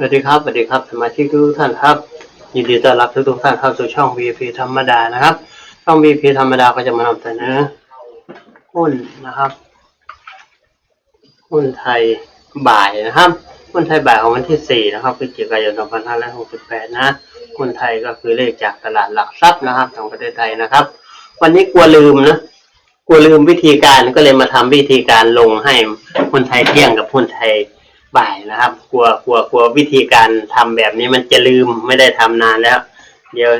สวัสดีครับสวัสดีครับสมาชิกทุกท่านครับ ยินดีต้อนรับทุกทุกท่านเข้าสู่ช่อง VP ธรรมดานะครับ ช่อง VP ธรรมดาก็จะมานำเสนอหุ้นนะครับหุ้นไทยบ่ายนะครับหุ้นไทยบ่ายของวันที่ 4 นะครับพฤศจิกายน 2568 นะหุ้นไทยก็คือเลขจากตลาดหลักทรัพย์นะครับของประเทศไทยนะครับ วันนี้กลัวลืมนะกลัวลืมวิธีการก็เลยมาทำวิธีการลงให้หุ้นไทยเที่ยงกับหุ้นไทย บ่ายนะครับ กลัวกลัวกลัววิธีการทำแบบนี้มันจะลืมไม่ได้ทำนานแล้ว เดี๋ยว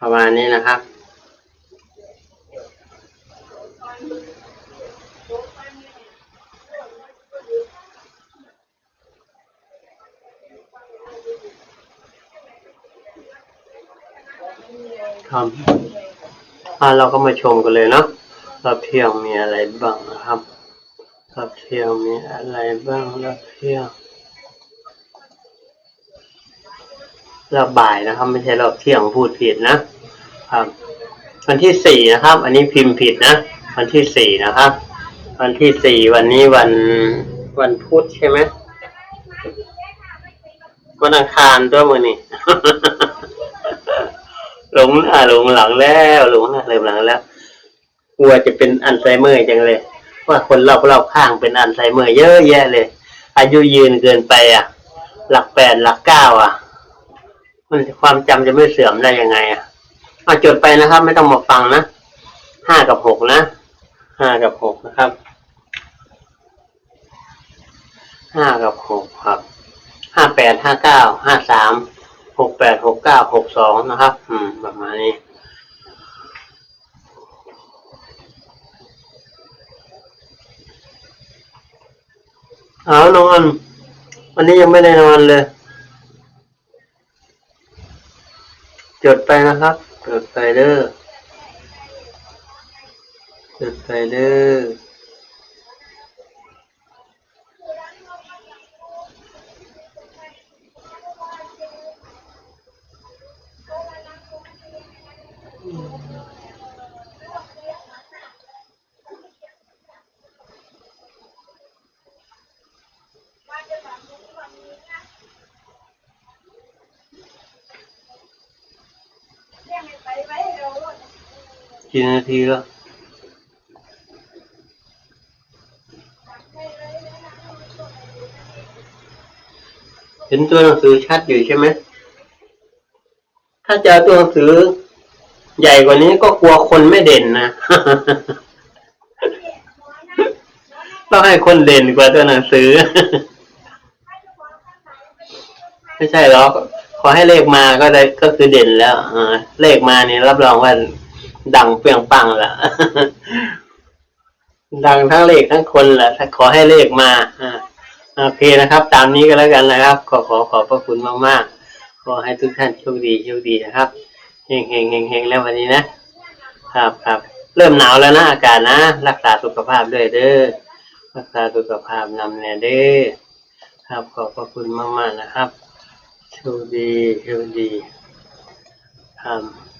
ประมาณนี้นะครับครับอ่าเราก็มาชมกันเลยเนาะรอบเที่ยวมีอะไรบ้างนะครับ รอบเที่ยวมีอะไรบ้างรอบเที่ยวรอบบ่ายนะครับ ไม่ใช่รอบเที่ยงพูดผิดนะครับ วันที่สี่นะครับ อันนี้พิมพ์ผิดนะ วันที่สี่นะครับ วันที่สี่วันนี้วันวันพุธใช่ไหมวันอังคารด้วยมือนี่หลงหน้าหลงหลังแล้วหลงหน้าหลงหลังแล้วกลัวจะเป็นอัลไซเมอร์จังเลย ว่าคนรอบรอบข้างเป็นอัลไซเมอร์เยอะแยะเลย อายุยืนเกินไปอะ หลักแปดหลักเก้าอะ มันความจำจะไม่เสื่อมได้ยังไง อะเอาจดไปนะครับ ไม่ต้องมาฟังนะห้ากับหกนะห้ากับหกนะครับห้ากับหกครับห้าแปดห้าเก้าห้าสามหกแปดหกเก้าหกสองนะครับ อืม ประมาณนี้ เอานอน วันนี้ยังไม่ได้นอนเลย จดไปนะครับ จดไปเด้อจดไปเด้อ กี่นาทีแล้วเห็นตัวหนังสือชัดอยู่ใช่ไหม ถ้าจะเอาตัวหนังสือใหญ่กว่านี้ก็กลัวคนไม่เด่นนะ ต้องให้คนเด่นกว่าตัวหนังสือ ไม่ใช่หรอกขอให้เลขมาก็ได้ก็คือเด่นแล้วอเลขมาเนี่ยรับรองว่าดังเปรียงปังละดังทั้งเลขทั้งคนแหละถ้าขอให้เลขมาอ่าโอเคนะครับ ตามนี้ก็แล้วกันนะครับ ขอขอขอบพระคุณมากๆขอให้ทุกท่านโชคดีโชคดีนะครับเฮงเฮงเฮงเฮงแล้ววันนี้นะ ครับครับเริ่มหนาวแล้วนะอากาศนะ รักษาสุขภาพด้วยเด้อรักษาสุขภาพนำแน่เด้อครับขอบพระคุณมากๆนะครับ โชคดีโชคดีทำ